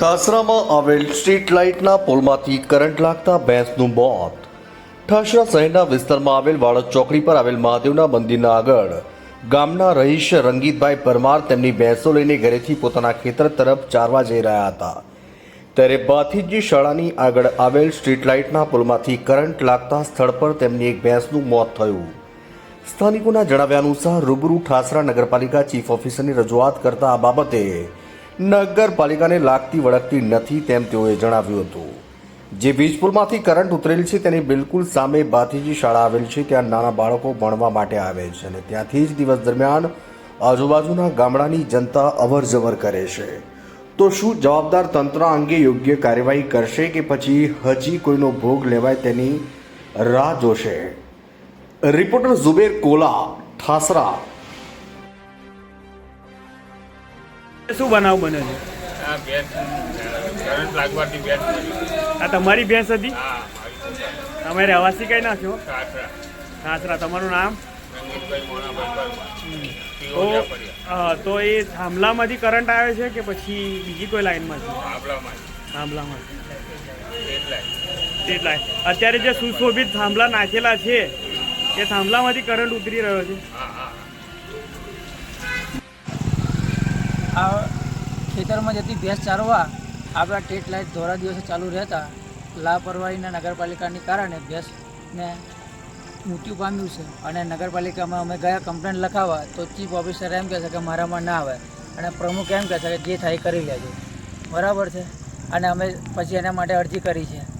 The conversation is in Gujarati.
ઠાસરામાં આવેલ સ્ટ્રીટ લાઇટના પોલમાંથી કરંટ લાગતા ભેંસનું મોત. ઠાસરા શહેરના વિસ્તારમાં આવેલ વાળદ ચોકડી પર આવેલ મહાદેવના મંદિરના આગળ ગામના રહીશ રંગીતભાઈ પરમાર તેમની ભેંસો લઈને ઘરેથી પોતાના ખેતર તરફ ચારવા જઈ રહ્યા હતા. ત્યારે બાથીજી શાળાની આગળ આવેલ સ્ટ્રીટ લાઇટના પુલમાંથી કરંટ લાગતા સ્થળ પર તેમની એક ભેંસનું મોત થયું. સ્થાનિકોના જણાવ્યા અનુસાર રૂબરૂ ઠાસરા નગરપાલિકા ચીફ ઓફિસરની રજૂઆત કરતા આ બાબતે નગરપાલિકાને લાગતી વળગતી નથી તેમ તેઓએ જણાવ્યું હતું. જે વીજપુલમાંથી કરંટ ઉતરેલ છે તેની બિલકુલ સામે બાથીજી શાળા આવેલ છે, ત્યાં નાના બાળકો ભણવા માટે આવે છે અને ત્યાંથી જ દિવસ દરમિયાન આજુબાજુના ગામડાની જનતા અવર જવર કરે છે. તો શું જવાબદાર તંત્ર અંગે યોગ્ય કાર્યવાહી કરશે કે પછી હજી કોઈનો ભોગ લેવાય તેની રાહ જોશે? રિપોર્ટર ઝુબેર કોલા, ઠાસરા. શું બનાવ બન્યો છે? આ તમારી ભેંસ હતી? તમે રહેવાસી કઈ નાખ્યો? સાસરા. સાસરા તમારું નામ? તો તો એ થાંભલામાંથી કરંટ આવે છે કે પછી બીજી કોઈ લાઈનમાંથી? છે થાંભલામાંથી. એટલે. અત્યારે જે સુશોભિત થાંભલા નાખેલા છે એ થાંભલામાંથી કરંટ ઉતરી રહ્યો છે. આ ખેતરમાં જતી ભેંસ ચારવા આપણા ટેટ લાઇટ ધોરા દિવસે ચાલુ રહેતા લાપરવાહીના નગરપાલિકાને કારણે ભેંસને મૃત્યુ પામ્યું છે. અને નગરપાલિકામાં અમે ગયા કમ્પ્લેન લખાવવા તો ચીફ ઓફિસર એમ કહે છે કે મારામાં ના આવે. અને પ્રમુખ એમ કહે છે કે જે થાય કરી લેજો. બરાબર છે? અને અમે પછી એના માટે અરજી કરી છે.